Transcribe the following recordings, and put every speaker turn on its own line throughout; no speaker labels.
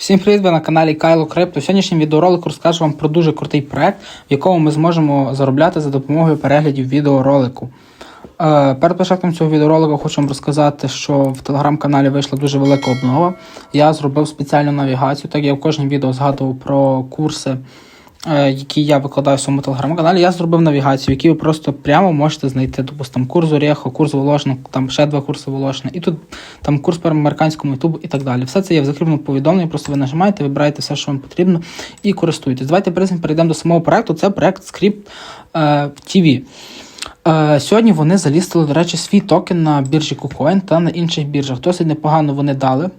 Всім привіт, ви на каналі Кайло Крипто. В сьогоднішньому відеоролику розкажу вам про дуже крутий проект, в якому ми зможемо заробляти за допомогою переглядів відеоролику. Е, перед початком цього відеоролику хочу вам розказати, що в телеграм-каналі вийшла дуже велика обнова. Я зробив спеціальну навігацію, так я в кожному відео згадував про курси, які я викладаю в своєму телеграм-каналі. Я зробив навігацію, в якій ви просто прямо можете знайти, допустимо, курс Орєхо, курс Волошина, там ще два курси Волошина, і тут там курс по американському ютубу і так далі. Все це є в закріпленому повідомленні, просто ви нажимаєте, вибираєте все, що вам потрібно, і користуєтесь. Давайте перейдемо до самого проекту. Це проект Script е, TV. Е, сьогодні вони залістили, до речі, свій токен на біржі KuCoin та на інших біржах. Досить непогано вони дали.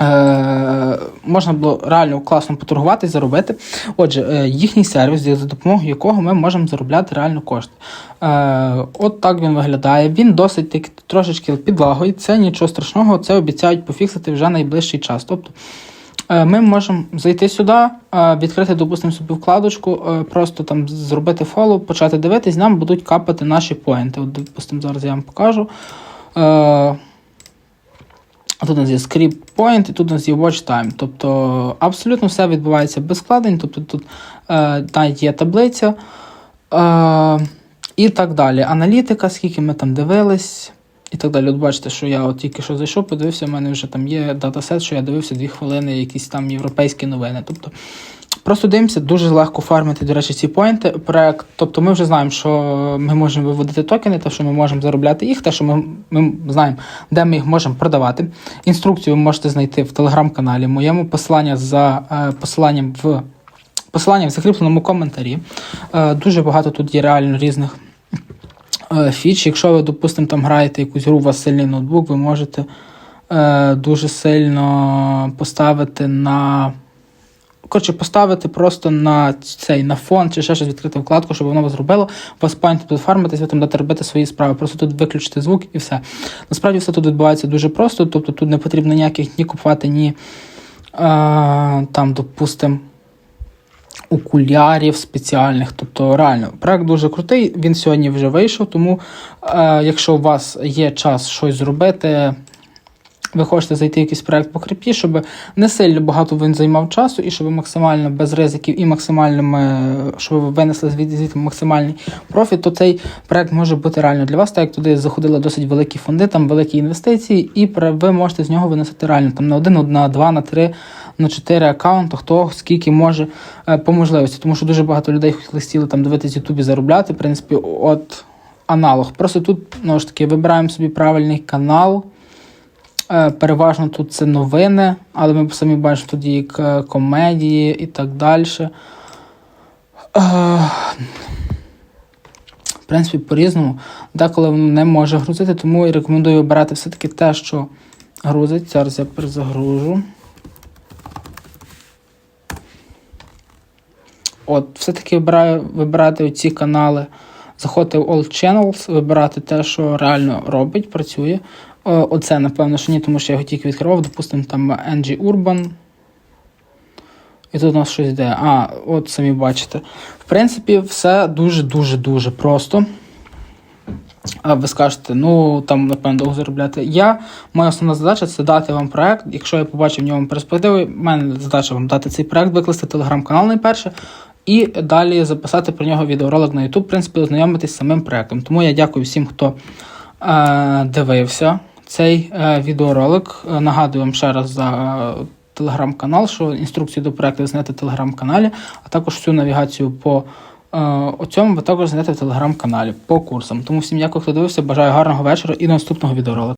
Е, можна було реально класно поторгувати і заробити. Отже, е, їхній сервіс, за допомогою якого ми можемо заробляти реально кошти. Е, от так він виглядає. Він досить таки трошечки підлагою. Це нічого страшного, це обіцяють пофіксити вже найближчий час. Тобто ми можемо зайти сюди, відкрити, допустимо, собі вкладочку, просто там зробити фоллоу, почати дивитись, нам будуть капати наші поінти. От, допустимо, зараз я вам покажу. Тут у нас є script point, і тут у нас є watch time. Тобто абсолютно все відбувається без складень. Тобто тут е, навіть є таблиця е, і так далі. Аналітика, скільки ми там дивились, і так далі. От бачите, що я от тільки що зайшов, подивився, в мене вже там є датасет, що я дивився 2 хвилини, якісь там європейські новини. Тобто Просто дивимося, дуже легко фармити, до речі, ці поінти. Проект. Тобто ми вже знаємо, що ми можемо виводити токени, те, що ми можемо заробляти їх, те, що ми, ми знаємо, де ми їх можемо продавати. Інструкцію ви можете знайти в телеграм-каналі моєму посилання за е, посиланням в посилання в закріпленому коментарі. Е, дуже багато тут є реально різних е, фіч. Якщо ви, допустимо, там граєте якусь гру, у вас сильний ноутбук, ви можете дуже сильно поставити на. Коротше, поставити просто на цей на фон чи ще щось відкрити вкладку, щоб воно вас зробило. У вас пам'ять буде фармитись, ви там будете робити свої справи. Просто тут виключити звук і все. Насправді все тут відбувається дуже просто, тобто тут не потрібно ніяких ні купувати, ні е, там, допустимо, окулярів спеціальних. Тобто, реально, проект дуже крутий. Він сьогодні вже вийшов, тому е, якщо у вас є час щось зробити. Ви хочете зайти в якийсь проект по крипті, щоб не сильно багато він займав часу, і щоб максимально без ризиків і максимальними, щоб ви винесли звідти максимальний профіт, то цей проект може бути реально для вас, так як туди заходили досить великі фонди, там великі інвестиції, і ви можете з нього виносити реально там на один, на два, на три, на чотири аккаунти, хто скільки може е, по можливості. Тому що дуже багато людей хотіли там дивитись Ютубі заробляти. В принципі, от аналог. Просто тут знову ж таки вибираємо собі правильний канал. Е, Переважно тут це новини, але ми самі бачимо тут є к- комедії і так далі. Е, В принципі, по-різному. Деколи воно не може грузити, тому і рекомендую обирати все-таки те, що грузить. Зараз я перезагружу. От, все-таки вибираю вибирати оці канали, заходити в All Channels, вибирати те, що реально робить, працює. Оце, напевно, що ні, тому що я його тільки відкривав, допустимо, там NG Urban. І тут у нас щось йде. А, от самі бачите. В принципі, все дуже-дуже-дуже просто. Ви скажете, ну там, напевно, довго заробляти. Я, моя основна задача це дати вам проект. Якщо я побачив в ньому перспективи, в мене задача вам дати цей проект, викласти телеграм-канал найперше, і далі записати про нього відеоролик на YouTube, в принципі, ознайомитись з самим проектом. Тому я дякую всім, хто е, дивився цей е, відеоролик. Е, Нагадую вам ще раз за телеграм-канал, що інструкцію до проекту ви знайдете в телеграм-каналі, а також всю навігацію по е, цьому ви також знайдете в телеграм-каналі по курсам. Тому всім дякую, хто дивився. Бажаю гарного вечора і до наступного відеоролика.